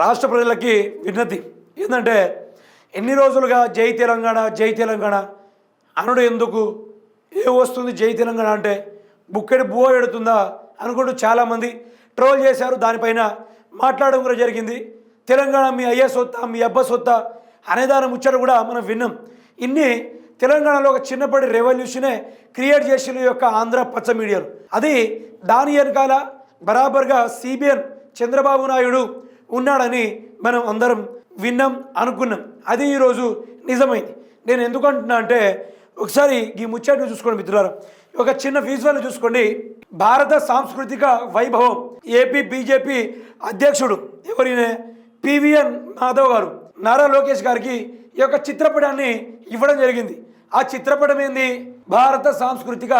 రాష్ట్ర ప్రజలకి విన్నతి. ఏంటంటే ఎన్ని రోజులుగా జై తెలంగాణ జై తెలంగాణ? అనుడు ఎందుకు? ఏ వస్తుంది జై తెలంగాణ అంటే? బుక్కెడు బువ పెడుతుందా? అనుకుంటూ చాలామంది ట్రోల్ చేశారు. దానిపైన మాట్లాడడం కూడా జరిగింది. తెలంగాణ మీ అయ్య సొత్త మీ అబ్బ సొత్త అనేదాని ముచ్చట కూడా మనం విన్నాం. ఇన్ని తెలంగాణలో ఒక చిన్నప్పటి రెవల్యూషనే క్రియేట్ చేసిన యొక్క ఆంధ్ర పచ్చ మీడియాలు. అది దాని వెనకాల బరాబర్గా సిబిఎన్ చంద్రబాబు నాయుడు ఉన్నాడని మనం అందరం విన్నాం అనుకున్నాం. అది ఈరోజు నిజమైంది. నేను ఎందుకు అంటున్నా అంటే ఒకసారి ఈ ముచ్చట్ని చూసుకోండి మిత్రులారా. ఒక చిన్న విజువల్ చూసుకోండి. భారత సాంస్కృతిక వైభవం ఏపీ బీజేపీ అధ్యక్షుడు ఎవరైనా? పివిఎన్ మాధవ్ గారు. నారా లోకేష్ గారికి ఈ యొక్క చిత్రపటాన్ని ఇవ్వడం జరిగింది. ఆ చిత్రపటం ఏంది? భారత సాంస్కృతిక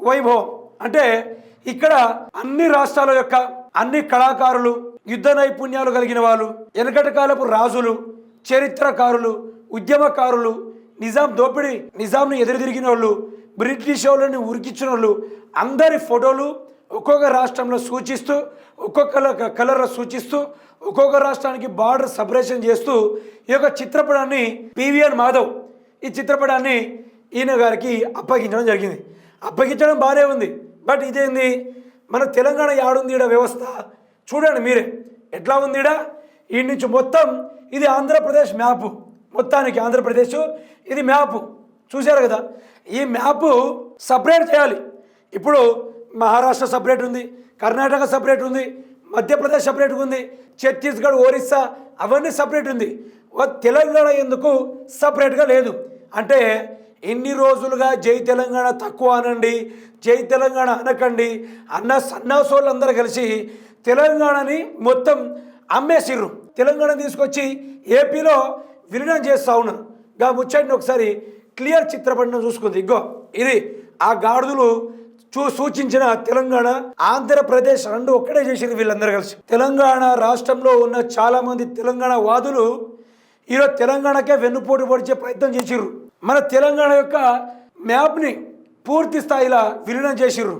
వైభవం. అంటే ఇక్కడ అన్ని రాష్ట్రాల యొక్క అన్ని కళాకారులు యుద్ధ నైపుణ్యాలు కలిగిన వాళ్ళు వెనకటి కాలపు రాజులు చరిత్రకారులు ఉద్యమకారులు నిజాం దోపిడీ నిజాంను ఎదురుదిరిగిన వాళ్ళు బ్రిటిష్ వాళ్ళని ఉరికించిన వాళ్ళు అందరి ఫోటోలు ఒక్కొక్క రాష్ట్రంలో సూచిస్తూ ఒక్కొక్క కలర్ సూచిస్తూ ఒక్కొక్క రాష్ట్రానికి బార్డర్ సపరేషన్ చేస్తూ ఈ యొక్క చిత్రపటాన్ని పివిఎన్ మాధవ్ ఈ చిత్రపటాన్ని ఈయన గారికి అప్పగించడం జరిగింది. అప్పగించడం బాగానే ఉంది. బట్ ఇదేంది? మన తెలంగాణ యాడుంది ఈడ వ్యవస్థ? చూడండి మీరే. ఎట్లా ఉంది ఈడ? ఈ నుంచి మొత్తం ఇది ఆంధ్రప్రదేశ్ మ్యాప్. మొత్తానికి ఆంధ్రప్రదేశ్ ఇది మ్యాప్. చూశారు కదా? ఈ మ్యాప్ సపరేట్ చేయాలి. ఇప్పుడు మహారాష్ట్ర సపరేట్ ఉంది కర్ణాటక సపరేట్ ఉంది మధ్యప్రదేశ్ సపరేట్గా ఉంది ఛత్తీస్గఢ్ ఒరిస్సా అవన్నీ సపరేట్ ఉంది. తెలంగాణ ఎందుకు సపరేట్గా లేదు? అంటే ఎన్ని రోజులుగా జై తెలంగాణ తక్కువ అనండి జై తెలంగాణ అనకండి అన్న సన్నాసోళ్ళందరూ కలిసి తెలంగాణని మొత్తం అమ్మేసిర్రు. తెలంగాణ తీసుకొచ్చి ఏపీలో విలీనం చేస్తా ఉన్నారు. గా ముచ్చండి ఒకసారి క్లియర్ చిత్రపటం చూసుకుంది. ఇగో ఇది ఆ గాడుదులు చూ సూచించిన తెలంగాణ ఆంధ్రప్రదేశ్ రెండు ఒక్కడే చేసింది వీళ్ళందరూ కలిసి. తెలంగాణ రాష్ట్రంలో ఉన్న చాలామంది తెలంగాణ వాదులు ఈరోజు తెలంగాణకే వెన్నుపోటు పొడిచే ప్రయత్నం చేసిర్రు. మన తెలంగాణ యొక్క మ్యాప్ని పూర్తి స్థాయిలో విలీనం చేసిర్రు.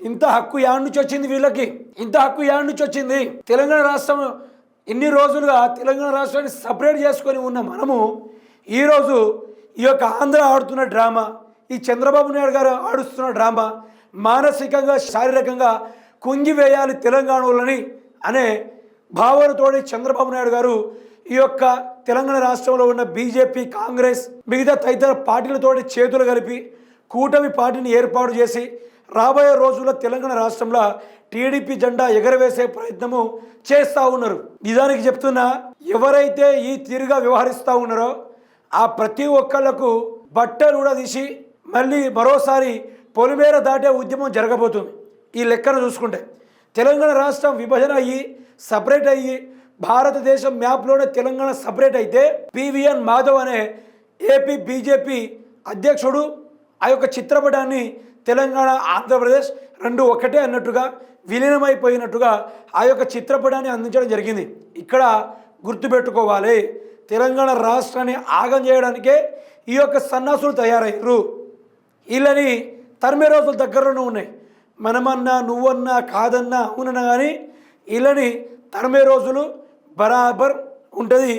ఇంత హక్కు యాడ్ నుంచి వచ్చింది వీళ్ళకి? ఇంత హక్కు యాడ్ నుంచి వచ్చింది? తెలంగాణ రాష్ట్రం ఇన్ని రోజులుగా తెలంగాణ రాష్ట్రాన్ని సపరేట్ చేసుకొని ఉన్న మనము ఈరోజు ఈ యొక్క ఆంధ్ర ఆడుతున్న డ్రామా ఈ చంద్రబాబు నాయుడు గారు ఆడుస్తున్న డ్రామా మానసికంగా శారీరకంగా కుంగివేయాలి తెలంగాణ వాళ్ళని అనే భావనతోటి చంద్రబాబు నాయుడు గారు ఈ యొక్క తెలంగాణ రాష్ట్రంలో ఉన్న బీజేపీ కాంగ్రెస్ మిగతా తదితర పార్టీలతోటి చేతులు కలిపి కూటమి పార్టీని ఏర్పాటు చేసి రాబోయే రోజుల్లో తెలంగాణ రాష్ట్రంలో టీడీపీ జెండా ఎగరవేసే ప్రయత్నము చేస్తూ ఉన్నారు. నిజానికి చెప్తున్నా ఎవరైతే ఈ తీరుగా వ్యవహరిస్తూ ఉన్నారో ఆ ప్రతి ఒక్కళ్ళకు బట్టలు కూడా తీసి మళ్ళీ మరోసారి పొలిమేర దాటే ఉద్యమం జరగబోతుంది. ఈ లెక్కను చూసుకుంటే తెలంగాణ రాష్ట్రం విభజన అయ్యి సపరేట్ అయ్యి భారతదేశం మ్యాప్లోనే తెలంగాణ సపరేట్ అయితే పివిఎన్ మాధవ్ అనే ఏపీ బీజేపీ అధ్యక్షుడు ఆ యొక్క చిత్రపటాన్ని తెలంగాణ ఆంధ్రప్రదేశ్ రెండు ఒకటే అన్నట్టుగా విలీనమైపోయినట్టుగా ఆ యొక్క చిత్రపటాన్ని అందించడం జరిగింది. ఇక్కడ గుర్తుపెట్టుకోవాలి తెలంగాణ రాష్ట్రాన్ని ఆగం చేయడానికే ఈ యొక్క సన్నాసులు తయారయ్యారు. వీళ్ళని తరిమే రోజులు దగ్గరలోనే ఉన్నాయి. మనమన్నా నువ్వన్నా కాదన్నా అవునన్నా కానీ వీళ్ళని తరిమే రోజులు బరాబర్ ఉంటుంది.